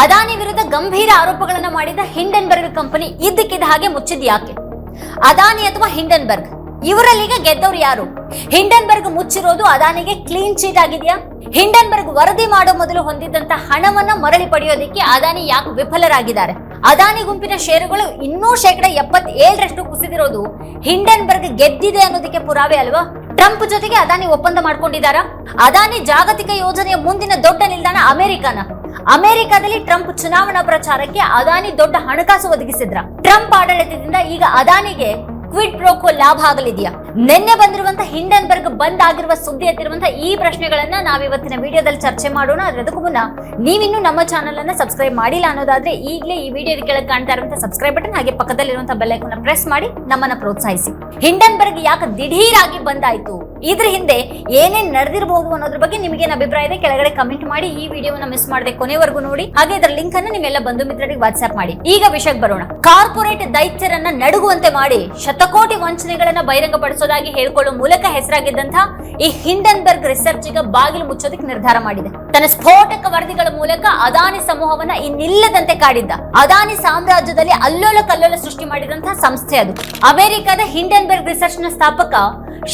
ಅದಾನಿ ವಿರುದ್ಧ ಗಂಭೀರ ಆರೋಪಗಳನ್ನು ಮಾಡಿದ ಹಿಂಡೆನ್ಬರ್ಗ್ ಕಂಪನಿ ಇದ್ದಕ್ಕಿದ್ದ ಹಾಗೆ ಮುಚ್ಚಿದ್ ಯಾಕೆ? ಅದಾನಿ ಅಥವಾ ಹಿಂಡೆನ್ಬರ್ಗ್? ಇವರಲ್ಲೀಗ ಗೆದ್ದವ್ರು ಯಾರು? ಹಿಂಡನ್ಬರ್ಗ್ ಮುಚ್ಚಿರೋದು ಅದಾನಿಗೆ ಕ್ಲೀನ್ ಚೀಟ್ ಆಗಿದೆಯಾ? ಹಿಂಡನ್ಬರ್ಗ್ ವರದಿ ಮಾಡೋ ಮೊದಲು ಹೊಂದಿದ್ದಂತ ಹಣವನ್ನ ಮರಳಿ ಪಡೆಯೋದಕ್ಕೆ ಅದಾನಿ ಯಾಕೆ ವಿಫಲರಾಗಿದ್ದಾರೆ? ಅದಾನಿ ಗುಂಪಿನ ಷೇರುಗಳು ಇನ್ನೂ ಶೇಕಡ ಎಪ್ಪತ್ತೇಳರಷ್ಟು ಕುಸಿದಿರೋದು ಹಿಂಡನ್ಬರ್ಗ್ ಗೆದ್ದಿದೆ ಅನ್ನೋದಕ್ಕೆ ಪುರಾವೆ ಅಲ್ವಾ? ಟ್ರಂಪ್ ಜೊತೆಗೆ ಅದಾನಿ ಒಪ್ಪಂದ ಮಾಡ್ಕೊಂಡಿದ್ದಾರಾ? ಅದಾನಿ ಜಾಗತಿಕ ಯೋಜನೆಯ ಮುಂದಿನ ದೊಡ್ಡ ನಿಲ್ದಾಣ ಅಮೆರಿಕನ. ಅಮೆರಿಕದಲ್ಲಿ ಟ್ರಂಪ್ ಚುನಾವಣಾ ಪ್ರಚಾರಕ್ಕೆ ಅದಾನಿ ದೊಡ್ಡ ಹಣಕಾಸು ಒದಗಿಸಿದ್ರ. ಟ್ರಂಪ್ ಆಡಳಿತದಿಂದ ಈಗ ಅದಾನಿಗೆ ಕ್ವಿಡ್ ಪ್ರೋಕೋ ಲಾಭ ಆಗಲಿದೆಯಾ? ನಿನ್ನೆ ಬಂದಿರುವಂತಹ ಹಿಂಡನ್ಬರ್ಗ್ ಬಂದ್ ಆಗಿರುವ ಸುದ್ದಿ ಎತ್ತಿರುವಂತಹ ಈ ಪ್ರಶ್ನೆಗಳನ್ನ ನಾವಿವತ್ತಿನ ವಿಡಿಯೋದಲ್ಲಿ ಚರ್ಚೆ ಮಾಡೋಣ. ಅದಕ್ಕೂ ಮುನ್ನ ನೀವಿನ್ನು ನಮ್ಮ ಚಾನಲ್ ಅನ್ನ ಸಬ್ಸ್ಕ್ರೈಬ್ ಮಾಡಿಲ್ಲ ಅನ್ನೋದಾದ್ರೆ ಈಗಲೇ ಈ ವಿಡಿಯೋದ ಕೆಳಗೆ ಕಾಣ್ತಾ ಇರುವಂತಹ ಸಬ್ಸ್ಕ್ರೈಬ್ ಬಟನ್ ಹಾಗೆ ಪಕ್ಕದಲ್ಲಿರುವಂತಹ ಬೆಲ್ ಐಕಾನ್ ಪ್ರೆಸ್ ಮಾಡಿ ನಮ್ಮನ್ನ ಪ್ರೋತ್ಸಾಹಿಸಿ. ಹಿಂಡನ್ಬರ್ಗ್ ಯಾಕೆ ದಿಢೀರಾಗಿ ಬಂದಾಯ್ತು? ಇದ್ರ ಹಿಂದೆ ಏನೇನ್ ನಡೆದಿರಬಹುದು ಅನ್ನೋದ್ರ ಬಗ್ಗೆ ನಿಮಗೇನು ಅಭಿಪ್ರಾಯ ಇದೆ ಕೆಳಗಡೆ ಕಮೆಂಟ್ ಮಾಡಿ. ಈ ವಿಡಿಯೋನ ಮಿಸ್ ಮಾಡದೆ ಕೊನೆವರೆಗೂ ನೋಡಿ. ಹಾಗೆ ಇದರ ಲಿಂಕ್ ಅನ್ನು ನಿಮ್ಮೆಲ್ಲ ಬಂಧು ಮಿತ್ರರಿಗೆ ವಾಟ್ಸ್ಆಪ್ ಮಾಡಿ. ಈಗ ವಿಷಯಕ್ಕೆ ಬರೋಣ. ಕಾರ್ಪೊರೇಟ್ ದೈತ್ಯರನ್ನ ನಡುಗುವಂತೆ ಮಾಡಿ ಶತಕೋಟಿ ವಂಚನೆಗಳನ್ನ ಬಹಿರಂಗಪಡಿಸೋದಾಗಿ ಹೇಳ್ಕೊಳ್ಳೋ ಮೂಲಕ ಹೆಸರಾಗಿದ್ದಂತಹ ಈ ಹಿಂಡನ್ಬರ್ಗ್ ರಿಸರ್ಚ್ ಈಗ ಬಾಗಿಲು ಮುಚ್ಚೋದಕ್ಕೆ ನಿರ್ಧಾರ ಮಾಡಿದೆ. ತನ್ನ ಸ್ಫೋಟಕ ವರದಿಗಳ ಮೂಲಕ ಅದಾನಿ ಸಮೂಹವನ್ನ ಇನ್ನಿಲ್ಲದಂತೆ ಕಾಡಿದ್ದ. ಅದಾನಿ ಸಾಮ್ರಾಜ್ಯದಲ್ಲಿ ಅಲ್ಲೋಲ ಕಲ್ಲೋಲ ಸೃಷ್ಟಿ ಮಾಡಿದಂತಹ ಸಂಸ್ಥೆ ಅದು. ಅಮೆರಿಕದ ಹಿಂಡನ್ಬರ್ಗ್ ರಿಸರ್ಚ್ನ ಸ್ಥಾಪಕ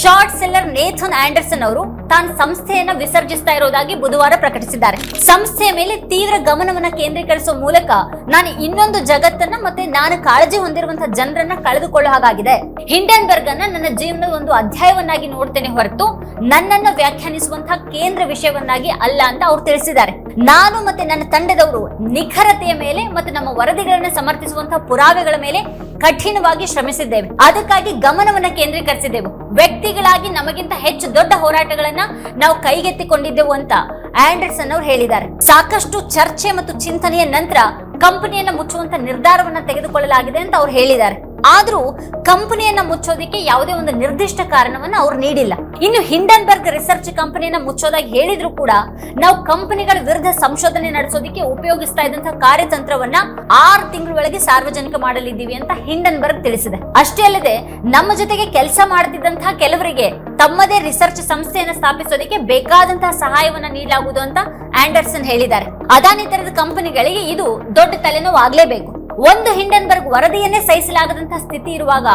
ಶಾರ್ಟ್ ಸೆಲ್ಲರ್ ನೇಥನ್ ಆಂಡರ್ಸನ್ ಅವರು ತಾನು ಸಂಸ್ಥೆಯನ್ನ ವಿಸರ್ಜಿಸ್ತಾ ಇರೋದಾಗಿ ಬುಧವಾರ ಪ್ರಕಟಿಸಿದ್ದಾರೆ. ಸಂಸ್ಥೆಯ ಮೇಲೆ ತೀವ್ರ ಗಮನವನ್ನ ಕೇಂದ್ರೀಕರಿಸುವ ಮೂಲಕ ನಾನು ಇನ್ನೊಂದು ಜಗತ್ತನ್ನ ಮತ್ತೆ ನಾನು ಕಾಳಜಿ ಹೊಂದಿರುವಂತಹ ಜನರನ್ನ ಕಳೆದುಕೊಳ್ಳೋ ಹಾಗಾಗಿದೆ. ಹಿಂಡನ್ಬರ್ಗ್ ಅನ್ನ ನನ್ನ ಜೀವನದ ಒಂದು ಅಧ್ಯಾಯವನ್ನಾಗಿ ನೋಡ್ತೇನೆ ಹೊರತು ನನ್ನನ್ನ ವ್ಯಾಖ್ಯಾನಿಸುವಂತಹ ಕೇಂದ್ರ ವಿಷಯವನ್ನಾಗಿ ಅಲ್ಲ ಅಂತ ಅವ್ರು ತಿಳಿಸಿದ್ದಾರೆ. ನಾನು ಮತ್ತೆ ನನ್ನ ತಂಡದವರು ನಿಖರತೆಯ ಮೇಲೆ ಮತ್ತೆ ನಮ್ಮ ವರದಿಗಳನ್ನ ಸಮರ್ಥಿಸುವಂತಹ ಪುರಾವೆಗಳ ಮೇಲೆ ಕಠಿಣವಾಗಿ ಶ್ರಮಿಸಿದ್ದೇವೆ. ಅದಕ್ಕಾಗಿ ಗಮನವನ್ನ ಕೇಂದ್ರೀಕರಿಸಿದ್ದೆವು. ವ್ಯಕ್ತಿಗಳಾಗಿ ನಮಗಿಂತ ಹೆಚ್ಚು ದೊಡ್ಡ ಹೋರಾಟಗಳನ್ನ ನಾವು ಕೈಗೆತ್ತಿಕೊಂಡಿದ್ದೆವು ಅಂತ ಆಂಡರ್ಸನ್ ಅವರು ಹೇಳಿದ್ದಾರೆ. ಸಾಕಷ್ಟು ಚರ್ಚೆ ಮತ್ತು ಚಿಂತನೆಯ ನಂತರ ಕಂಪನಿಯನ್ನ ಮುಚ್ಚುವಂತ ನಿರ್ಧಾರವನ್ನ ತೆಗೆದುಕೊಳ್ಳಲಾಗಿದೆ ಅಂತ ಅವ್ರು ಹೇಳಿದ್ದಾರೆ. ಆದ್ರೂ ಕಂಪನಿಯನ್ನ ಮುಚ್ಚೋದಕ್ಕೆ ಯಾವುದೇ ಒಂದು ನಿರ್ದಿಷ್ಟ ಕಾರಣವನ್ನ ಅವ್ರು ನೀಡಿಲ್ಲ. ಇನ್ನು ಹಿಂಡನ್ಬರ್ಗ್ ರಿಸರ್ಚ್ ಕಂಪನಿಯನ್ನ ಮುಚ್ಚೋದಾಗಿ ಹೇಳಿದ್ರು ಕೂಡ ನಾವು ಕಂಪನಿಗಳ ವಿರುದ್ಧ ಸಂಶೋಧನೆ ನಡೆಸೋದಕ್ಕೆ ಉಪಯೋಗಿಸ್ತಾ ಇದ್ದಂತಹ ಕಾರ್ಯತಂತ್ರವನ್ನ ಆರು ತಿಂಗಳೊಳಗೆ ಸಾರ್ವಜನಿಕ ಮಾಡಲಿದ್ದೀವಿ ಅಂತ ಹಿಂಡನ್ಬರ್ಗ್ ತಿಳಿಸಿದೆ. ಅಷ್ಟೇ ಅಲ್ಲದೆ ನಮ್ಮ ಜೊತೆಗೆ ಕೆಲಸ ಮಾಡುತ್ತಿದ್ದಂತಹ ಕೆಲವರಿಗೆ ತಮ್ಮದೇ ರಿಸರ್ಚ್ ಸಂಸ್ಥೆಯನ್ನು ಸ್ಥಾಪಿಸೋದಕ್ಕೆ ಬೇಕಾದಂತಹ ಸಹಾಯವನ್ನ ನೀಡಲಾಗುವುದು ಅಂತ ಆಂಡರ್ಸನ್ ಹೇಳಿದ್ದಾರೆ. ಅದಾನಿ ತರದ ಕಂಪನಿಗಳಿಗೆ ಇದು ದೊಡ್ಡ ತಲೆನೋವು ಆಗ್ಲೇಬೇಕು ಒಂದು ಹಿಂಡನ್ಬರ್ಗ್ ವರದಿಯನ್ನೇ ಸಹಿಸಲಾಗದಂತಹ ಸ್ಥಿತಿ ಇರುವಾಗ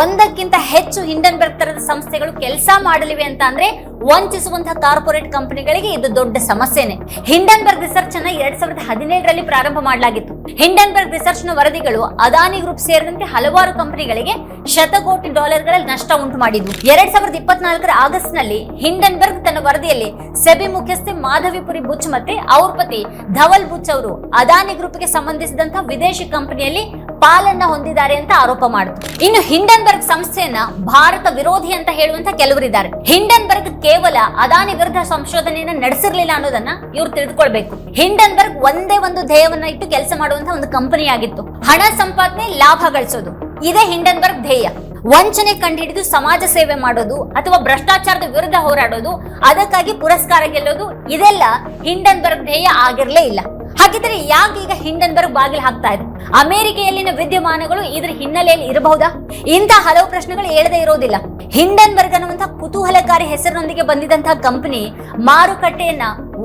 ಒಂದಕ್ಕಿಂತ ಹೆಚ್ಚು ಹಿಂಡನ್ಬರ್ಗ್ ತರದ ಸಂಸ್ಥೆಗಳು ಕೆಲಸ ಮಾಡಲಿವೆ ಅಂತ ಅಂದ್ರೆ ವಂಚಿಸುವಂತಹ ಕಾರ್ಪೊರೇಟ್ ಕಂಪನಿಗಳಿಗೆ ಇದು ದೊಡ್ಡ ಸಮಸ್ಯೆನೆ. ಹಿಂಡನ್ಬರ್ಗ್ ರಿಸರ್ಚ್ ಅನ್ನ ಎರಡ್ ಸಾವಿರದ ಹದಿನೇಳರಲ್ಲಿ ಪ್ರಾರಂಭ ಮಾಡಲಾಗಿತ್ತು. ಹಿಂಡನ್ಬರ್ಗ್ ರಿಸರ್ಚ್ನ ವರದಿಗಳು ಅದಾನಿ ಗ್ರೂಪ್ ಸೇರಿದಂತೆ ಹಲವಾರು ಕಂಪನಿಗಳಿಗೆ ಶತಕೋಟಿ ಡಾಲರ್ಗಳ ನಷ್ಟ ಉಂಟು ಮಾಡಿದ್ವು. ಎರಡ್ ಸಾವಿರದ ಇಪ್ಪತ್ನಾಲ್ಕರ ಆಗಸ್ಟ್ನಲ್ಲಿ ಹಿಂಡನ್ಬರ್ಗ್ ತನ್ನ ವರದಿಯಲ್ಲಿ ಸೆಬಿ ಮುಖ್ಯಸ್ಥೆ ಮಾಧವಿಪುರಿ ಬುಚ್ ಮತ್ತೆ ಅವ್ರ ಪತಿ ಧವಲ್ ಬುಚ್ ಅವರು ಅದಾನಿ ಗ್ರೂಪ್ಗೆ ಸಂಬಂಧಿಸಿದಂತಹ ವಿದೇಶಿ ಕಂಪನಿಯಲ್ಲಿ ಪಾಲನ್ನ ಹೊಂದಿದ್ದಾರೆ ಅಂತ ಆರೋಪ ಮಾಡಿದ್ರು ಇನ್ನು ಹಿಂಡನ್ಬರ್ಗ್ ಸಂಸ್ಥೆಯನ್ನ ಭಾರತ ವಿರೋಧಿ ಅಂತ ಹೇಳುವಂತ ಕೆಲವರಿದ್ದಾರೆ ಹಿಂಡನ್ಬರ್ಗ್ ಕೇವಲ ಅದಾನಿ ವಿರುದ್ಧ ಸಂಶೋಧನೆಯನ್ನ ನಡೆಸಿರ್ಲಿಲ್ಲ ಅನ್ನೋದನ್ನ ಇವ್ರು ತಿಳಿದುಕೊಳ್ಬೇಕು. ಹಿಂಡನ್ಬರ್ಗ್ ಒಂದೇ ಒಂದು ಧ್ಯೇಯವನ್ನ ಇಟ್ಟು ಕೆಲಸ ಮಾಡುವಂತ ಒಂದು ಕಂಪನಿ ಆಗಿತ್ತು. ಹಣ ಸಂಪಾದನೆ, ಲಾಭ ಗಳಿಸೋದು. ಇದೇ ಹಿಂಡನ್ಬರ್ಗ್ ಧ್ಯೇಯ. ವಂಚನೆ ಕಂಡುಹಿಡಿದು ಸಮಾಜ ಸೇವೆ ಮಾಡೋದು ಅಥವಾ ಭ್ರಷ್ಟಾಚಾರದ ವಿರುದ್ಧ ಹೋರಾಡೋದು, ಅದಕ್ಕಾಗಿ ಪುರಸ್ಕಾರ ಗೆಲ್ಲೋದು, ಇದೆಲ್ಲ ಹಿಂಡನ್ಬರ್ಗ್ ಧ್ಯೇಯ ಆಗಿರ್ಲೇ ಇಲ್ಲ. ಹಾಗಿದ್ರೆ ಯಾಕೆ ಈಗ ಹಿಂಡನ್ಬರ್ಗ್ ಬಾಗಿಲು ಹಾಕ್ತಾ ಇದೆ ಅಮೆರಿಕೆಯಲ್ಲಿನ ವಿದ್ಯಮಾನಗಳು ಇದ್ರ ಹಿನ್ನೆಲೆಯಲ್ಲಿ ಇರಬಹುದಾ? ಇಂತಹ ಹಲವು ಪ್ರಶ್ನೆಗಳು ಹೇಳದೇ ಇರೋದಿಲ್ಲ. ಹಿಂಡನ್ಬರ್ಗ್ ಅನ್ನುವಂತಹ ಕುತೂಹಲಕಾರಿ ಹೆಸರಿನೊಂದಿಗೆ ಬಂದಿದಂತಹ ಕಂಪನಿ ಮಾರುಕಟ್ಟೆಯನ್ನ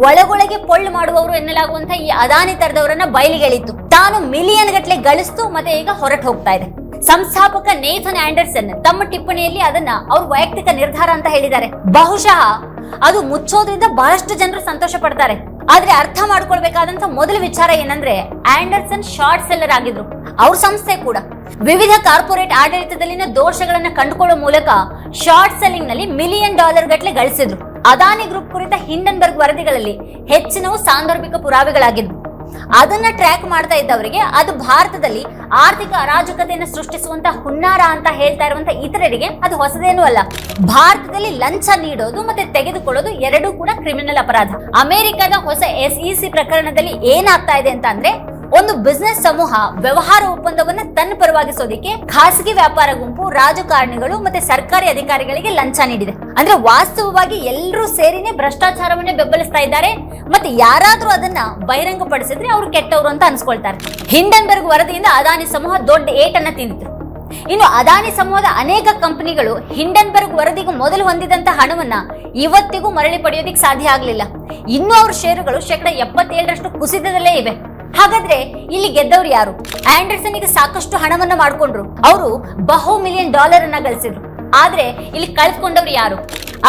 ಒಳಗೊಳಗೆ ಪೊಳ್ಳು ಮಾಡುವವರು ಎನ್ನಲಾಗುವಂತಹ ಈ ಅದಾನಿ ತರದವರನ್ನ ಬಯಲಿಗೆಳಿತು ತಾನು ಮಿಲಿಯನ್ ಗಟ್ಟಲೆ ಗಳಿಸ್ತು ಮತ್ತೆ ಈಗ ಹೊರಟು ಹೋಗ್ತಾ ಇದೆ. ಸಂಸ್ಥಾಪಕ ನೇಥನ್ ಆಂಡರ್ಸನ್ ತಮ್ಮ ಟಿಪ್ಪಣಿಯಲ್ಲಿ ಅದನ್ನ ಅವ್ರ ವೈಯಕ್ತಿಕ ನಿರ್ಧಾರ ಅಂತ ಹೇಳಿದ್ದಾರೆ. ಬಹುಶಃ ಅದು ಮುಚ್ಚೋದ್ರಿಂದ ಬಹಳಷ್ಟು ಜನರು ಸಂತೋಷ ಪಡ್ತಾರೆ. ಆದ್ರೆ ಅರ್ಥ ಮಾಡ್ಕೊಳ್ಬೇಕಾದಂತ ಮೊದಲ ವಿಚಾರ ಏನಂದ್ರೆ ಆಂಡರ್ಸನ್ ಶಾರ್ಟ್ ಸೆಲ್ಲರ್ ಆಗಿದ್ರು. ಅವ್ರ ಸಂಸ್ಥೆ ಕೂಡ. ವಿವಿಧ ಕಾರ್ಪೊರೇಟ್ ಆಡಳಿತದಲ್ಲಿನ ದೋಷಗಳನ್ನ ಕಂಡುಕೊಳ್ಳುವ ಮೂಲಕ ಶಾರ್ಟ್ ಸೆಲ್ಲಿಂಗ್ನಲ್ಲಿ ಮಿಲಿಯನ್ ಡಾಲರ್ ಗಟ್ಟಲೆ ಗಳಿಸಿದ್ರು. ಅದಾನಿ ಗ್ರೂಪ್ ಕುರಿತ ಹಿಂಡನ್ಬರ್ಗ್ ವರದಿಗಳಲ್ಲಿ ಹೆಚ್ಚಿನವು ಸಾಂದರ್ಭಿಕ ಪುರಾವೆಗಳಾಗಿದ್ವು. ಅದನ್ನ ಟ್ರ್ಯಾಕ್ ಮಾಡ್ತಾ ಇದ್ದವರಿಗೆ ಅದು ಭಾರತದಲ್ಲಿ ಆರ್ಥಿಕ ಅರಾಜಕತೆಯನ್ನು ಸೃಷ್ಟಿಸುವಂತ ಹುನ್ನಾರ ಅಂತ ಹೇಳ್ತಾ ಇರುವಂತ ಇತರರಿಗೆ ಅದು ಹೊಸದೇನೂ ಅಲ್ಲ. ಭಾರತದಲ್ಲಿ ಲಂಚ ನೀಡೋದು ಮತ್ತೆ ತೆಗೆದುಕೊಳ್ಳೋದು ಎರಡೂ ಕೂಡ ಕ್ರಿಮಿನಲ್ ಅಪರಾಧ. ಅಮೆರಿಕದ ಹೊಸ ಎಸ್ಇಸಿ ಸಿ ಪ್ರಕರಣದಲ್ಲಿ ಏನಾಗ್ತಾ ಇದೆ ಅಂತ ಅಂದ್ರೆ ಒಂದು ಬಿಸ್ನೆಸ್ ಸಮೂಹ ವ್ಯವಹಾರ ಒಪ್ಪಂದವನ್ನ ತನ್ನ ಪರವಾಗಿಸೋದಕ್ಕೆ ಖಾಸಗಿ ವ್ಯಾಪಾರ ಗುಂಪು, ರಾಜಕಾರಣಿಗಳು ಮತ್ತೆ ಸರ್ಕಾರಿ ಅಧಿಕಾರಿಗಳಿಗೆ ಲಂಚ ನೀಡಿದೆ. ಅಂದ್ರೆ ವಾಸ್ತವವಾಗಿ ಎಲ್ಲರೂ ಸೇರಿನೇ ಭ್ರಷ್ಟಾಚಾರವನ್ನೇ ಬೆಂಬಲಿಸ್ತಾ ಇದ್ದಾರೆ. ಮತ್ತೆ ಯಾರಾದ್ರೂ ಅದನ್ನ ಬಹಿರಂಗಪಡಿಸಿದ್ರೆ ಅವ್ರು ಕೆಟ್ಟವರು ಅಂತ ಅನ್ಸ್ಕೊಳ್ತಾರೆ. ಹಿಂಡನ್ಬರ್ಗ್ ವರದಿಯಿಂದ ಅದಾನಿ ಸಮೂಹ ದೊಡ್ಡ ಏಟನ್ನ ತಿಂದಿತು ಇನ್ನು ಅದಾನಿ ಸಮೂಹದ ಅನೇಕ ಕಂಪನಿಗಳು ಹಿಂಡನ್ಬರ್ಗ್ ವರದಿಗೂ ಮೊದಲು ಹೊಂದಿದಂತ ಹಣವನ್ನ ಇವತ್ತಿಗೂ ಮರಳಿ ಪಡೆಯೋದಿಕ್ ಸಾಧ್ಯ ಆಗಲಿಲ್ಲ. ಇನ್ನು ಅವ್ರ ಷೇರುಗಳು ಶೇಕಡ ಎಪ್ಪತ್ತೇಳರಷ್ಟು ಕುಸಿತದಲ್ಲೇ ಇವೆ. ಹಾಗಾದ್ರೆ ಇಲ್ಲಿ ಗೆದ್ದವ್ರು ಯಾರು? ಆಂಡರ್ಸನ್ಗೆ ಸಾಕಷ್ಟು ಹಣವನ್ನ ಮಾಡ್ಕೊಂಡ್ರು. ಅವರು ಬಹು ಮಿಲಿಯನ್ ಡಾಲರ್ ಅನ್ನ ಗಳಿಸಿದ್ರು. ಆದ್ರೆ ಇಲ್ಲಿ ಕಳೆದುಕೊಂಡವ್ರು ಯಾರು?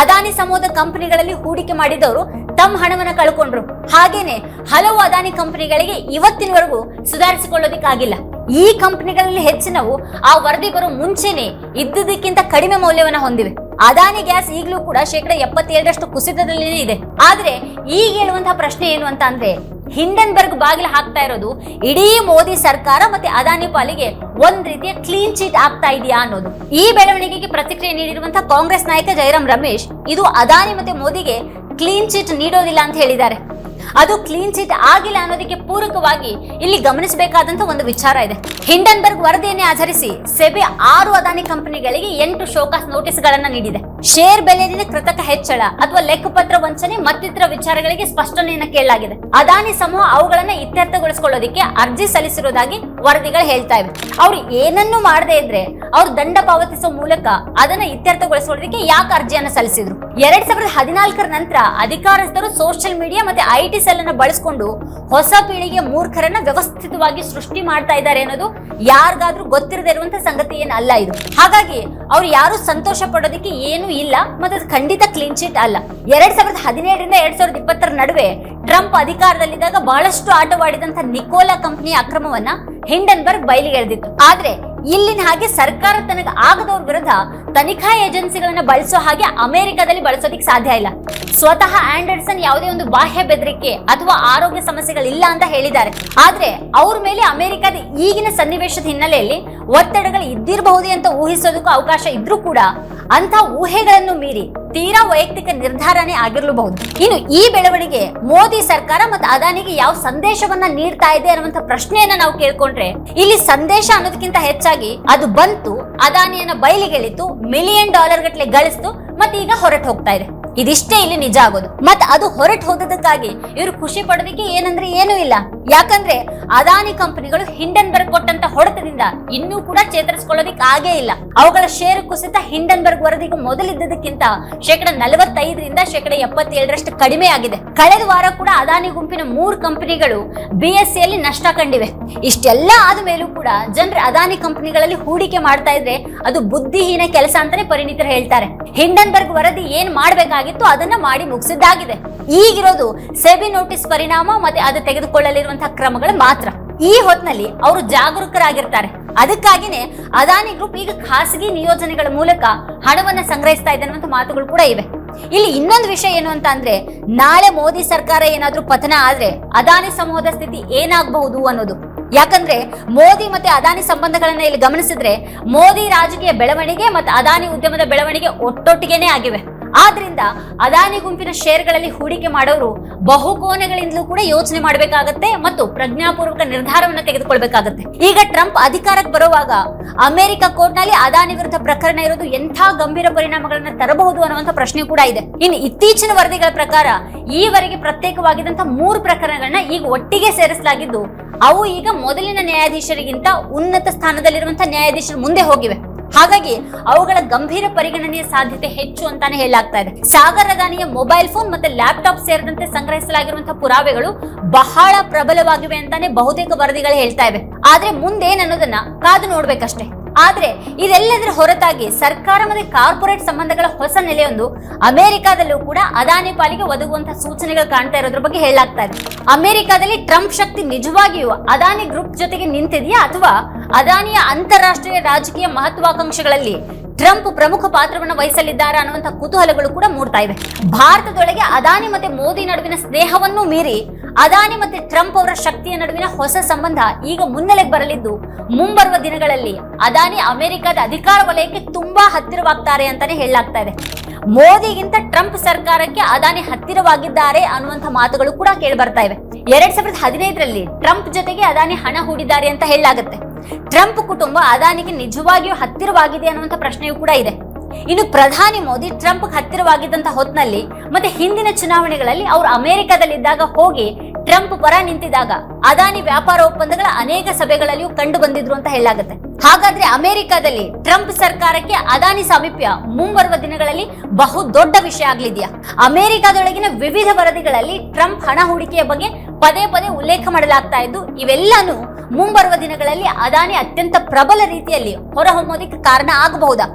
ಅದಾನಿ ಸಮೂಹದ ಕಂಪನಿಗಳಲ್ಲಿ ಹೂಡಿಕೆ ಮಾಡಿದವರು ತಮ್ಮ ಹಣವನ್ನ ಕಳ್ಕೊಂಡ್ರು. ಹಾಗೇನೆ ಹಲವು ಅದಾನಿ ಕಂಪನಿಗಳಿಗೆ ಇವತ್ತಿನವರೆಗೂ ಸುಧಾರಿಸಿಕೊಳ್ಳೋದಿಕ್ಕಾಗಿಲ್ಲ. ಈ ಕಂಪನಿಗಳಲ್ಲಿ ಹೆಚ್ಚಿನವು ಆ ವರದಿ ಬರೋ ಮುಂಚೆನೆ ಇದ್ದುದಕ್ಕಿಂತ ಕಡಿಮೆ ಮೌಲ್ಯವನ್ನ ಹೊಂದಿವೆ. ಅದಾನಿ ಗ್ಯಾಸ್ ಈಗಲೂ ಕೂಡ ಶೇಕಡ ಎಪ್ಪತ್ತೇಳರಷ್ಟು ಕುಸಿತದಲ್ಲಿ ಇದೆ. ಆದ್ರೆ ಈಗ ಹೇಳುವಂತಹ ಪ್ರಶ್ನೆ ಏನು ಅಂತ ಅಂದ್ರೆ ಹಿಂಡನ್ಬರ್ಗ್ ಬಾಗಿಲು ಹಾಕ್ತಾ ಇರೋದು ಇಡೀ ಮೋದಿ ಸರ್ಕಾರ ಮತ್ತೆ ಅದಾನಿ ಪಾಲಿಗೆ ಒಂದ್ ರೀತಿಯ ಕ್ಲೀನ್ ಚೀಟ್ ಆಗ್ತಾ ಇದೆಯಾ ಅನ್ನೋದು. ಈ ಬೆಳವಣಿಗೆಗೆ ಪ್ರತಿಕ್ರಿಯೆ ನೀಡಿರುವಂತಹ ಕಾಂಗ್ರೆಸ್ ನಾಯಕ ಜಯರಾಮ್ ರಮೇಶ್ ಇದು ಅದಾನಿ ಮತ್ತೆ ಮೋದಿಗೆ ಕ್ಲೀನ್ ಚೀಟ್ ನೀಡೋದಿಲ್ಲ ಅಂತ ಹೇಳಿದ್ದಾರೆ. ಅದು ಕ್ಲೀನ್ ಚೀಟ್ ಆಗಿಲ್ಲ ಅನ್ನೋದಕ್ಕೆ ಪೂರಕವಾಗಿ ಇಲ್ಲಿ ಗಮನಿಸಬೇಕಾದಂತ ಒಂದು ವಿಚಾರ ಇದೆ. ಹಿಂಡನ್ಬರ್ಗ್ ವರದಿಯನ್ನೇ ಆಧರಿಸಿ ಸೆಬಿ ಆರು ಅದಾನಿ ಕಂಪನಿಗಳಿಗೆ ಎಂಟು ಶೋಕಾಸ್ ನೋಟಿಸ್ ಗಳನ್ನ ನೀಡಿದೆ. ಶೇರ್ ಬೆಲೆಯಲ್ಲಿ ಕೃತಕ ಹೆಚ್ಚಳ ಅಥವಾ ಲೆಕ್ಕಪತ್ರ ವಂಚನೆ ಮತ್ತಿತರ ವಿಚಾರಗಳಿಗೆ ಸ್ಪಷ್ಟನೆಯನ್ನ ಕೇಳಲಾಗಿದೆ. ಅದಾನಿ ಸಮೂಹ ಅವುಗಳನ್ನ ಇತ್ಯರ್ಥಗೊಳಿಸಿಕೊಳ್ಳೋದಿಕ್ಕೆ ಅರ್ಜಿ ಸಲ್ಲಿಸಿರುವುದಾಗಿ ವರದಿಗಳು ಹೇಳ್ತಾ ಇವೆ. ಅವ್ರು ಏನನ್ನು ಮಾಡದೇ ಇದ್ರೆ ಅವ್ರು ದಂಡ ಪಾವತಿಸುವ ಮೂಲಕ ಅದನ್ನ ಇತ್ಯರ್ಥಗೊಳಿಸಿಕೊಳ್ಳೋದಕ್ಕೆ ಯಾಕೆ ಅರ್ಜಿಯನ್ನ ಸಲ್ಲಿಸಿದ್ರು? ಎರಡ್ ಸಾವಿರದ ಹದಿನಾಲ್ಕರ ನಂತರ ಅಧಿಕಾರಸ್ಥರು ಸೋಷಿಯಲ್ ಮೀಡಿಯಾ ಮತ್ತೆ ಐಟಿ ಸೆಲ್ ಅನ್ನ ಬಳಸಿಕೊಂಡು ಹೊಸ ಪೀಳಿಗೆ ಮೂರ್ಖರನ್ನ ವ್ಯವಸ್ಥಿತವಾಗಿ ಸೃಷ್ಟಿ ಮಾಡ್ತಾ ಇದ್ದಾರೆ ಅನ್ನೋದು ಯಾರಿಗಾದ್ರೂ ಗೊತ್ತಿರದೇ ಇರುವಂತ ಸಂಗತಿ ಏನಲ್ಲ ಇದು. ಹಾಗಾಗಿ ಅವ್ರು ಯಾರು ಸಂತೋಷ ಪಡೋದಕ್ಕೆ ಏನು ಇಲ್ಲ. ಮತ್ತೆ ಅದು ಖಂಡಿತ ಕ್ಲೀನ್ ಚಿಟ್ ಅಲ್ಲ. ಎರಡ್ ಸಾವಿರದ ಹದಿನೇಳರಿಂದ ಎರಡ್ ಸಾವಿರದ ಇಪ್ಪತ್ತರ ನಡುವೆ ಟ್ರಂಪ್ ಅಧಿಕಾರದಲ್ಲಿದ್ದಾಗ ಬಹಳಷ್ಟು ಆಟವಾಡಿದಂತ ನಿಕೋಲಾ ಕಂಪನಿ ಅಕ್ರಮವನ್ನ ಹಿಂಡನ್ಬರ್ಗ್ ಬಯಲಿಗೆಳೆದಿತ್ತು ಆದ್ರೆ ಇಲ್ಲಿನ ಹಾಗೆ ಸರ್ಕಾರ ತನಗೆ ಆಗದವ್ರ ವಿರುದ್ಧ ತನಿಖಾ ಏಜೆನ್ಸಿಗಳನ್ನ ಬಳಸೋ ಹಾಗೆ ಅಮೆರಿಕದಲ್ಲಿ ಬಳಸೋದಿಕ್ ಸಾಧ್ಯ ಇಲ್ಲ. ಸ್ವತಃ ಆಂಡರ್ಸನ್ ಯಾವುದೇ ಒಂದು ಬಾಹ್ಯ ಬೆದರಿಕೆ ಅಥವಾ ಆರೋಗ್ಯ ಸಮಸ್ಯೆಗಳಿಲ್ಲ ಅಂತ ಹೇಳಿದ್ದಾರೆ. ಆದ್ರೆ ಅವ್ರ ಮೇಲೆ ಅಮೆರಿಕದ ಈಗಿನ ಸನ್ನಿವೇಶದ ಹಿನ್ನೆಲೆಯಲ್ಲಿ ಒತ್ತಡಗಳು ಇದ್ದಿರಬಹುದು ಅಂತ ಊಹಿಸೋದಕ್ಕೂ ಅವಕಾಶ ಇದ್ರೂ ಕೂಡ ಅಂತ ಊಹೆಗಳನ್ನು ಮೀರಿ ತೀರಾ ವೈಯಕ್ತಿಕ ನಿರ್ಧಾರನೇ ಆಗಿರಲೂಬಹುದು. ಇನ್ನು ಈ ಬೆಳವಣಿಗೆ ಮೋದಿ ಸರ್ಕಾರ ಮತ್ತು ಅದಾನಿಗೆ ಯಾವ ಸಂದೇಶವನ್ನ ನೀಡ್ತಾ ಇದೆ ಅನ್ನುವಂತ ಪ್ರಶ್ನೆಯನ್ನ ನಾವು ಕೇಳ್ಕೊಂಡ್ರೆ ಇಲ್ಲಿ ಸಂದೇಶ ಅನ್ನೋದಕ್ಕಿಂತ ಹೆಚ್ಚಾಗಿ ಅದು ಬಂತು, ಅದಾನಿಯನ್ನ ಬಯಲಿಗೆಳಿತು ಮಿಲಿಯನ್ ಡಾಲರ್ ಗಟ್ಟಲೆ ಗಳಿಸ್ತು ಮತ್ತೆ ಈಗ ಹೊರಟು ಹೋಗ್ತಾ ಇದೆ. ಇದಿಷ್ಟೇ ಇಲ್ಲಿ ನಿಜ ಆಗೋದು. ಮತ್ ಅದು ಹೊರಟು ಹೋದದಕ್ಕಾಗಿ ಇವರು ಖುಷಿ ಪಡೋದಕ್ಕೆ ಏನಂದ್ರೆ ಏನೂ ಇಲ್ಲ. ಯಾಕಂದ್ರೆ ಅದಾನಿ ಕಂಪನಿಗಳು ಹಿಂಡನ್ಬರ್ಗ್ ಕೊಟ್ಟಂತ ಹೊಡೆತದಿಂದ ಇನ್ನೂ ಕೂಡ ಚೇತರಿಸಿಕೊಳ್ಳೋದಿಕ್ ಆಗೇ ಇಲ್ಲ. ಅವುಗಳ ಷೇರು ಕುಸಿತ ಹಿಂಡನ್ಬರ್ಗ್ ವರದಿಗೂ ಮೊದಲಿದ್ದದಕ್ಕಿಂತ ಶೇಕಡ ನಲವತ್ತೈದರಿಂದ ಶೇಕಡ ಎಪ್ಪತ್ತೇಳರಷ್ಟು ಕಡಿಮೆ ಆಗಿದೆ. ಕಳೆದ ವಾರ ಕೂಡ ಅದಾನಿ ಗುಂಪಿನ ಮೂರು ಕಂಪನಿಗಳು ಬಿಎಸ್ಸಿ ಯಲ್ಲಿ ನಷ್ಟ ಕಂಡಿವೆ. ಇಷ್ಟೆಲ್ಲ ಆದ ಮೇಲೂ ಕೂಡ ಜನರು ಅದಾನಿ ಕಂಪನಿಗಳಲ್ಲಿ ಹೂಡಿಕೆ ಮಾಡ್ತಾ ಇದ್ರೆ ಅದು ಬುದ್ಧಿಹೀನ ಕೆಲಸ ಅಂತಾನೆ ಪರಿಣಿತರು ಹೇಳ್ತಾರೆ. ಹಿಂಡನ್ಬರ್ಗ್ ವರದಿ ಏನ್ ಮಾಡ್ಬೇಕಾಗಿತ್ತು ಅದನ್ನ ಮಾಡಿ ಮುಗಿಸಿದ್ದಾಗಿದೆ. ಈಗಿರೋದು ಸೆಬಿ ನೋಟಿಸ್ ಪರಿಣಾಮ ಮತ್ತೆ ಅದು ತೆಗೆದುಕೊಳ್ಳಲಿರುವಂತಹ ಕ್ರಮಗಳು ಮಾತ್ರ. ಈ ಹೊತ್ತಿನಲ್ಲಿ ಅವರು ಜಾಗರೂಕರಾಗಿರ್ತಾರೆ. ಅದಕ್ಕಾಗಿನೇ ಅದಾನಿ ಗ್ರೂಪ್ ಈಗ ಖಾಸಗಿ ನಿಯೋಜನೆಗಳ ಮೂಲಕ ಹಣವನ್ನ ಸಂಗ್ರಹಿಸ್ತಾ ಇದೆ ಅನ್ನುವಂಥ ಮಾತುಗಳು ಕೂಡ ಇವೆ. ಇಲ್ಲಿ ಇನ್ನೊಂದು ವಿಷಯ ಏನು ಅಂತ ಅಂದ್ರೆ, ನಾಳೆ ಮೋದಿ ಸರ್ಕಾರ ಏನಾದ್ರೂ ಪತನ ಆದ್ರೆ ಅದಾನಿ ಸಮೂಹದ ಸ್ಥಿತಿ ಏನಾಗಬಹುದು ಅನ್ನೋದು. ಯಾಕಂದ್ರೆ, ಮೋದಿ ಮತ್ತೆ ಅದಾನಿ ಸಂಬಂಧಗಳನ್ನ ಇಲ್ಲಿ ಗಮನಿಸಿದ್ರೆ, ಮೋದಿ ರಾಜಕೀಯ ಬೆಳವಣಿಗೆ ಮತ್ತೆ ಅದಾನಿ ಉದ್ಯಮದ ಬೆಳವಣಿಗೆ ಒಟ್ಟೊಟ್ಟಿಗೆನೇ ಆಗಿವೆ. ಆದ್ರಿಂದ ಅದಾನಿ ಗುಂಪಿನ ಶೇರ್ಗಳಲ್ಲಿ ಹೂಡಿಕೆ ಮಾಡೋರು ಬಹುಕೋನಗಳಿಂದಲೂ ಕೂಡ ಯೋಚನೆ ಮಾಡಬೇಕಾಗತ್ತೆ ಮತ್ತು ಪ್ರಜ್ಞಾಪೂರ್ವಕ ನಿರ್ಧಾರವನ್ನು ತೆಗೆದುಕೊಳ್ಬೇಕಾಗತ್ತೆ. ಈಗ ಟ್ರಂಪ್ ಅಧಿಕಾರಕ್ಕೆ ಬರುವಾಗ ಅಮೆರಿಕ ಕೋರ್ಟ್ನಲ್ಲಿ ಅದಾನಿ ವಿರುದ್ಧ ಪ್ರಕರಣ ಇರೋದು ಎಂಥ ಗಂಭೀರ ಪರಿಣಾಮಗಳನ್ನ ತರಬಹುದು ಅನ್ನುವಂಥ ಪ್ರಶ್ನೆ ಕೂಡ ಇದೆ. ಇನ್ನು ಇತ್ತೀಚಿನ ವರದಿಗಳ ಪ್ರಕಾರ ಈವರೆಗೆ ಪ್ರತ್ಯೇಕವಾಗಿದ್ದಂತ ಮೂರು ಪ್ರಕರಣಗಳನ್ನ ಈಗ ಒಟ್ಟಿಗೆ ಸೇರಿಸಲಾಗಿದ್ದು, ಅವು ಈಗ ಮೊದಲಿನ ನ್ಯಾಯಾಧೀಶರಿಗಿಂತ ಉನ್ನತ ಸ್ಥಾನದಲ್ಲಿರುವಂತಹ ನ್ಯಾಯಾಧೀಶರ ಮುಂದೆ ಹೋಗಿವೆ. ಹಾಗಾಗಿ ಅವುಗಳ ಗಂಭೀರ ಪರಿಗಣನೆಯ ಸಾಧ್ಯತೆ ಹೆಚ್ಚು ಅಂತಾನೆ ಹೇಳಲಾಗ್ತಾ ಇದೆ. ಸಾಗರ್ ಅದಾನಿಯ ಮೊಬೈಲ್ ಫೋನ್ ಮತ್ತೆ ಲ್ಯಾಪ್ಟಾಪ್ ಸೇರಿದಂತೆ ಸಂಗ್ರಹಿಸಲಾಗಿರುವಂತಹ ಪುರಾವೆಗಳು ಬಹಳ ಪ್ರಬಲವಾಗಿವೆ ಅಂತಾನೆ ಬಹುತೇಕ ವರದಿಗಳು ಹೇಳ್ತಾ ಇವೆ. ಆದ್ರೆ ಮುಂದೇನನ್ನೋದನ್ನ ಕಾದು ನೋಡ್ಬೇಕಷ್ಟೇ. ಆದ್ರೆ ಇದೆಲ್ಲದರ ಹೊರತಾಗಿ ಸರ್ಕಾರ ಮತ್ತೆ ಕಾರ್ಪೊರೇಟ್ ಸಂಬಂಧಗಳ ಹೊಸ ನೆಲೆಯೊಂದು ಅಮೆರಿಕಾದಲ್ಲೂ ಕೂಡ ಅದಾನಿ ಪಾಲಿಗೆ ಒದಗುವಂತಹ ಸೂಚನೆಗಳು ಕಾಣ್ತಾ ಇರೋದ್ರ ಬಗ್ಗೆ ಹೇಳಲಾಗ್ತಾ ಇದೆ. ಅಮೆರಿಕಾದಲ್ಲಿ ಟ್ರಂಪ್ ಶಕ್ತಿ ನಿಜವಾಗಿಯೂ ಅದಾನಿ ಗ್ರೂಪ್ ಜೊತೆಗೆ ನಿಂತಿದೆಯಾ ಅಥವಾ ಅದಾನಿಯ ಅಂತಾರಾಷ್ಟ್ರೀಯ ರಾಜಕೀಯ ಮಹತ್ವಾಕಾಂಕ್ಷೆಗಳಲ್ಲಿ ಟ್ರಂಪ್ ಪ್ರಮುಖ ಪಾತ್ರವನ್ನು ವಹಿಸಲಿದ್ದಾರೆ ಅನ್ನುವಂಥ ಕುತೂಹಲಗಳು ಕೂಡ ಮೂಡ್ತಾ ಇವೆ. ಭಾರತದೊಳಗೆ ಅದಾನಿ ಮತ್ತೆ ಮೋದಿ ನಡುವಿನ ಸ್ನೇಹವನ್ನು ಮೀರಿ ಅದಾನಿ ಮತ್ತೆ ಟ್ರಂಪ್ ಅವರ ಶಕ್ತಿಯ ನಡುವಿನ ಹೊಸ ಸಂಬಂಧ ಈಗ ಮುನ್ನೆಲೆಗೆ ಬರಲಿದ್ದು, ಮುಂಬರುವ ದಿನಗಳಲ್ಲಿ ಅದಾನಿ ಅಮೆರಿಕದ ಅಧಿಕಾರ ವಲಯಕ್ಕೆ ತುಂಬಾ ಹತ್ತಿರವಾಗ್ತಾರೆ ಅಂತಾನೆ ಹೇಳಲಾಗ್ತಾ ಇದೆ. ಮೋದಿಗಿಂತ ಟ್ರಂಪ್ ಸರ್ಕಾರಕ್ಕೆ ಅದಾನಿ ಹತ್ತಿರವಾಗಿದ್ದಾರೆ ಅನ್ನುವಂಥ ಮಾತುಗಳು ಕೂಡ ಕೇಳಿ ಬರ್ತಾ ಇವೆ. ಎರಡ್ ಸಾವಿರದ ಹದಿನೈದರಲ್ಲಿ ಟ್ರಂಪ್ ಜೊತೆಗೆ ಅದಾನಿ ಹಣ ಹೂಡಿದ್ದಾರೆ ಅಂತ ಹೇಳಲಾಗುತ್ತೆ. ಟ್ರಂಪ್ ಕುಟುಂಬ ಅದಾನಿಗೆ ನಿಜವಾಗಿಯೂ ಹತ್ತಿರವಾಗಿದೆ ಅನ್ನುವಂಥ ಪ್ರಶ್ನೆಯೂ ಕೂಡ ಇದೆ. ಇನ್ನು ಪ್ರಧಾನಿ ಮೋದಿ ಟ್ರಂಪ್ ಹತ್ತಿರವಾಗಿದ್ದಂತ ಹೊತ್ನಲ್ಲಿ ಮತ್ತೆ ಹಿಂದಿನ ಚುನಾವಣೆಗಳಲ್ಲಿ ಅವರು ಅಮೆರಿಕದಲ್ಲಿದ್ದಾಗ ಹೋಗಿ ಟ್ರಂಪ್ ಪರ ನಿಂತಿದಾಗ ಅದಾನಿ ವ್ಯಾಪಾರ ಒಪ್ಪಂದಗಳ ಅನೇಕ ಸಭೆಗಳಲ್ಲಿಯೂ ಕಂಡು ಬಂದಿದ್ರು ಅಂತ ಹೇಳಲಾಗುತ್ತೆ. ಹಾಗಾದ್ರೆ ಅಮೆರಿಕದಲ್ಲಿ ಟ್ರಂಪ್ ಸರ್ಕಾರಕ್ಕೆ ಅದಾನಿ ಸಾಮೀಪ್ಯ ಮುಂಬರುವ ದಿನಗಳಲ್ಲಿ ಬಹು ದೊಡ್ಡ ವಿಷಯ ಆಗ್ಲಿದ್ಯಾ? ಅಮೆರಿಕದೊಳಗಿನ ವಿವಿಧ ವರದಿಗಳಲ್ಲಿ ಟ್ರಂಪ್ ಹಣ ಹೂಡಿಕೆಯ ಬಗ್ಗೆ ಪದೇ ಪದೇ ಉಲ್ಲೇಖ ಮಾಡಲಾಗ್ತಾ ಇದ್ದು, ಇವೆಲ್ಲಾನು ಮುಂಬರುವ ದಿನಗಳಲ್ಲಿ ಅದಾನಿ ಅತ್ಯಂತ ಪ್ರಬಲ ರೀತಿಯಲ್ಲಿ ಹೊರಹೊಮ್ಮೋದಕ್ಕೆ ಕಾರಣ ಆಗಬಹುದಾ?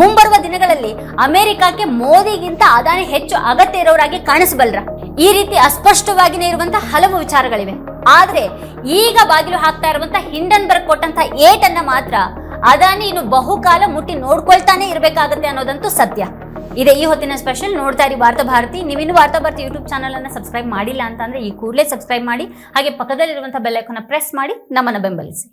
ಮುಂಬರುವ ದಿನಗಳಲ್ಲಿ ಅಮೆರಿಕಕ್ಕೆ ಮೋದಿಗಿಂತ ಅದಾನಿ ಹೆಚ್ಚು ಅಗತ್ಯ ಇರೋರಾಗಿ ಕಾಣಿಸಬಲ್ರ. ಈ ರೀತಿ ಅಸ್ಪಷ್ಟವಾಗಿನೇ ಇರುವಂತಹ ಹಲವು ವಿಚಾರಗಳಿವೆ. ಆದ್ರೆ ಈಗ ಬಾಗಿಲು ಹಾಕ್ತಾ ಇರುವಂತಹ ಹಿಂಡನ್ಬರ್ಗ್ ಕೊಟ್ಟಂತ ಏಟನ್ನ ಮಾತ್ರ ಅದಾನಿ ಇನ್ನು ಬಹುಕಾಲ ಮುಟ್ಟಿ ನೋಡ್ಕೊಳ್ತಾನೆ ಇರಬೇಕಾಗತ್ತೆ ಅನ್ನೋದಂತೂ ಸತ್ಯ. ಇದೆ ಈ ಹೊತ್ತಿನ ಸ್ಪೆಷಲ್ ನೋಡ್ತಾ ಇರಿ ವಾರ್ತಾ ಭಾರತಿ. ನೀವಿನ್ನು ವಾರ್ತಾ ಭಾರತಿ ಯೂಟ್ಯೂಬ್ ಚಾನಲ್ ಅನ್ನ ಸಬ್ಸ್ಕ್ರೈಬ್ ಮಾಡಿಲ್ಲ ಅಂತಂದ್ರೆ ಈ ಕೂಡಲೇ ಸಬ್ಸ್ಕ್ರೈಬ್ ಮಾಡಿ, ಹಾಗೆ ಪಕ್ಕದಲ್ಲಿರುವಂತಹ ಬೆಲ್ಲೈಕನ್ನ ಪ್ರೆಸ್ ಮಾಡಿ ನಮ್ಮನ್ನ ಬೆಂಬಲಿಸಿ.